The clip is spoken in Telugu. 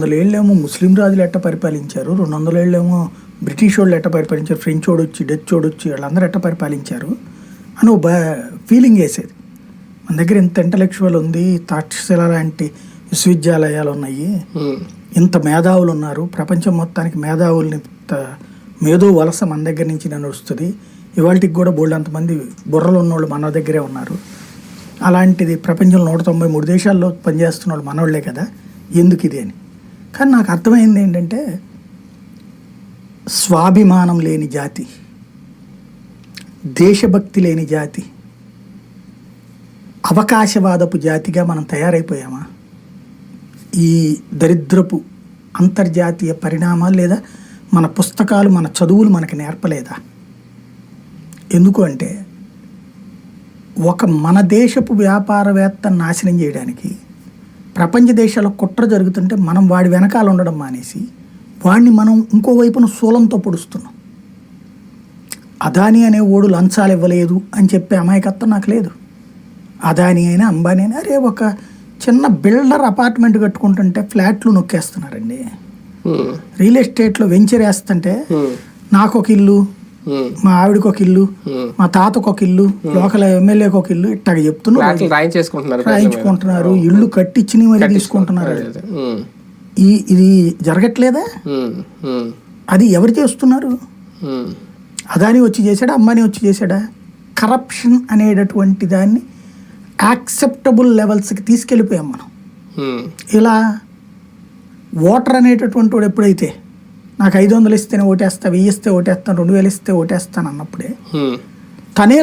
వందల ఏళ్ళేమో ముస్లిం రాజులు ఎట్ట పరిపాలించారు? రెండు వందల ఏళ్ళేమో బ్రిటిష్ వాళ్ళు ఎట్ట పరిపాలించారు? ఫ్రెంచ్ వాడు వచ్చి డచ్ వాడు వచ్చి వాళ్ళందరూ ఎట్ట పరిపాలించారు? అని ఒక ఫీలింగ్ వేసేది. మన దగ్గర ఇంత ఇంటలెక్చువల్ ఉంది తక్షశిల లాంటి విశ్వవిద్యాలయాలు ఉన్నాయి. ఇంత మేధావులు ఉన్నారు. ప్రపంచం మొత్తానికి మేధావుల్ని మేధో వలస మన దగ్గర నుంచి నడుస్తుంది ఇవాళకి కూడా బోల్డ్ అంతమంది బుర్రలు ఉన్నోళ్ళు మన దగ్గరే ఉన్నారు. అలాంటిది ప్రపంచంలో నూట తొంభై మూడు దేశాల్లో పనిచేస్తున్న వాళ్ళు మనోళ్ళే కదా? ఎందుకు ఇది అని? కానీ నాకు అర్థమైంది ఏంటంటే స్వాభిమానం లేని జాతి దేశభక్తి లేని జాతి అవకాశవాదపు జాతిగా మనం తయారైపోయామా? ఈ దరిద్రపు అంతర్జాతీయ పరిణామాలు లేదా మన పుస్తకాలు మన చదువులు మనకి నేర్పలేదా? ఎందుకు అంటే ఒక మన దేశపు వ్యాపారవేత్త నాశనం చేయడానికి ప్రపంచ దేశాల్లో కుట్ర జరుగుతుంటే మనం వాడి వెనకాల ఉండడం మానేసి వాడిని మనం ఇంకో వైపున శూలంతో పొడుస్తున్నాం. అదాని అనే ఓడు లంచాలు ఇవ్వలేదు అని చెప్పే అమాయకత్వం నాకు లేదు. అదాని అయినా అంబానీ అయినా అరే ఒక చిన్న బిల్డర్ అపార్ట్మెంట్ కట్టుకుంటుంటే ఫ్లాట్లు నొక్కేస్తున్నారండి. రియల్ ఎస్టేట్లో వెంచర్ వేస్తుంటే నాకు ఒక ఇల్లు. మా ఆవిడకి ఒక ఇల్లు Hmm. మా తాతకు ఒక ఇల్లు లోకల్ ఎమ్మెల్యేకి ఒక ఇల్లు ఇట్టాగ చెప్తున్నారు. రాయించుకుంటున్నారు ఇల్లు కట్టించి మరి తీసుకుంటున్నారు. ఈ ఇది జరగట్లేదా? అది ఎవరు చేస్తున్నారు? అదాని వచ్చి చేశాడా అంబానీ వచ్చి చేశాడా? కరప్షన్ అనేటటువంటి దాన్ని యాక్సెప్టబుల్ లెవెల్స్కి తీసుకెళ్ళిపోయాం మనం. ఇలా ఓటర్ అనేటటువంటి వాడు ఎప్పుడైతే నాకు ఐదు వందలు ఇస్తేనే ఓటేస్తా వెయ్యి ఇస్తే ఓటేస్తాను రెండు వేలు ఇస్తే ఓటేస్తాను అన్నప్పుడే. తనే